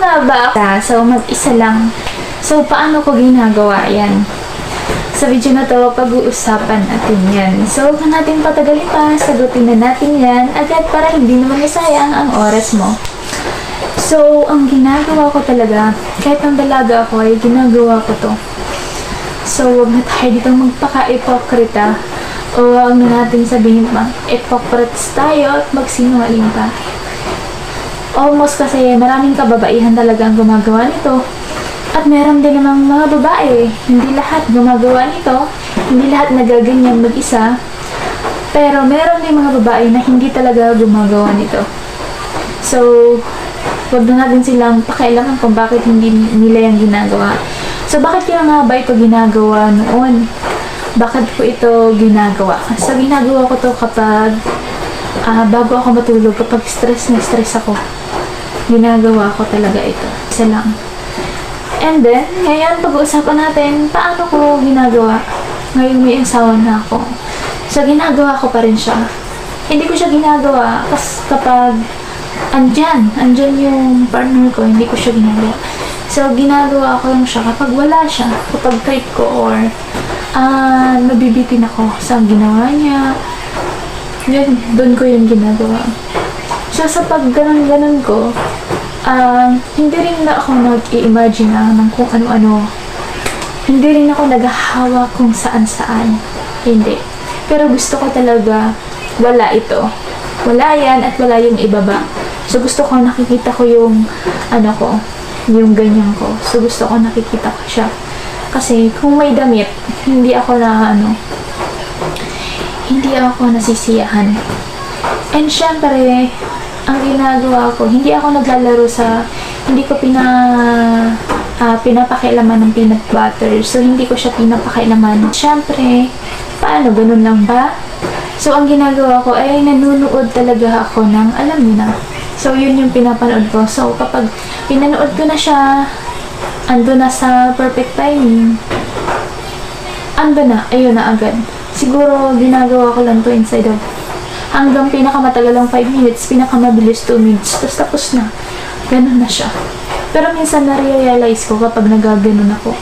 nga ba? So, mag-isa lang. So, paano ko ginagawa yan? Sa video na to, pag-uusapan natin yan. So, huwag na natin patagalin pa, sagutin na natin yan agad para hindi naman nasayang ang oras mo. So, ang ginagawa ko talaga, kahit ang dalaga ako ay ginagawa ko to. So, huwag na tayo dito magpaka-ipokrita o na natin sabihin pa, hypocrites tayo at magsinungaling pa. Almost kasi maraming kababaihan talaga ang gumagawa nito. At meron din namang mga babae, hindi lahat gumagawa nito, hindi lahat nagaganyan mag-isa. Pero meron din mga babae na hindi talaga gumagawa nito. So, wag na natin silang pakialaman kung bakit hindi nila yung ginagawa. So, bakit kaya nga ba ito ginagawa noon? Bakit ko ito ginagawa? So, ginagawa ko to kapag ah, bago ako matulog, kapag stress na stress ako, ginagawa ko talaga ito. Isa lang. And then, ngayon pag-uusapan natin paano ko ginagawa ngayong may asawa na ako. So, ginagawa ko pa rin siya. Hindi ko siya ginagawa kasi kapag andyan, andyan yung partner ko, hindi ko siya ginagawa. So, ginagawa ko lang siya kapag wala siya, kapag trip ko or ah nabibitin ako sa ginawa niya. Yun, doon ko yung ginagawa. So, sa pag ganun-ganun ko, ah, hindi rin na ako nag-i-imagine na ng kung ano-ano. Hindi rin ako naghahawa kung saan-saan. Hindi. Pero gusto ko talaga wala ito. Wala yan at wala yung ibaba. So, gusto ko nakikita ko yung ano ko, yung ganyan ko. So, gusto ko nakikita ko siya. Kasi, kung may damit, hindi ako na ano, hindi ako nasisiyahan. And syempre, ang ginagawa ko, hindi ako naglalaro sa, hindi ko pina, ah, pinapakialaman ng peanut butter. So, hindi ko siya pinapakialaman. Syempre, paano, ganun lang ba? So, ang ginagawa ko ay nanunood talaga ako ng, alam niyo na. So, yun yung pinapanood ko. So, kapag pinanood ko na siya, ando na sa perfect timing, ando na, ayun na agad. Siguro, ginagawa ko lang to inside of hanggang pinakamatagal lang 5 minutes, pinakamabilis 2 minutes, tapos tapos na. Ganun na siya. Pero minsan na-realize ko kapag nagaganon ako,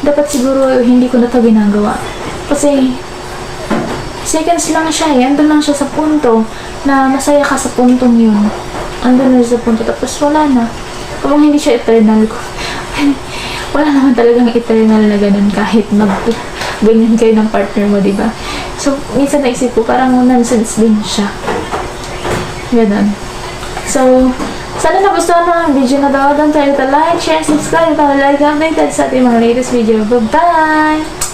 dapat siguro hindi ko na to ginagawa. Kasi, seconds lang siya eh. Andun lang siya sa punto na masaya ka sa puntong yun. Andun siya sa punto, tapos wala na. Kung hindi siya eternal ko. wala naman talagang eternal na ganun kahit mag ganyan kayo ng partner mo, di ba? So, minsan naisip ko, parang nonsense din siya. Ganun. So, sana nagustuhan mo ang video na to. Don't forget to like, share, subscribe para like updated sa ating mga latest video. Bye-bye!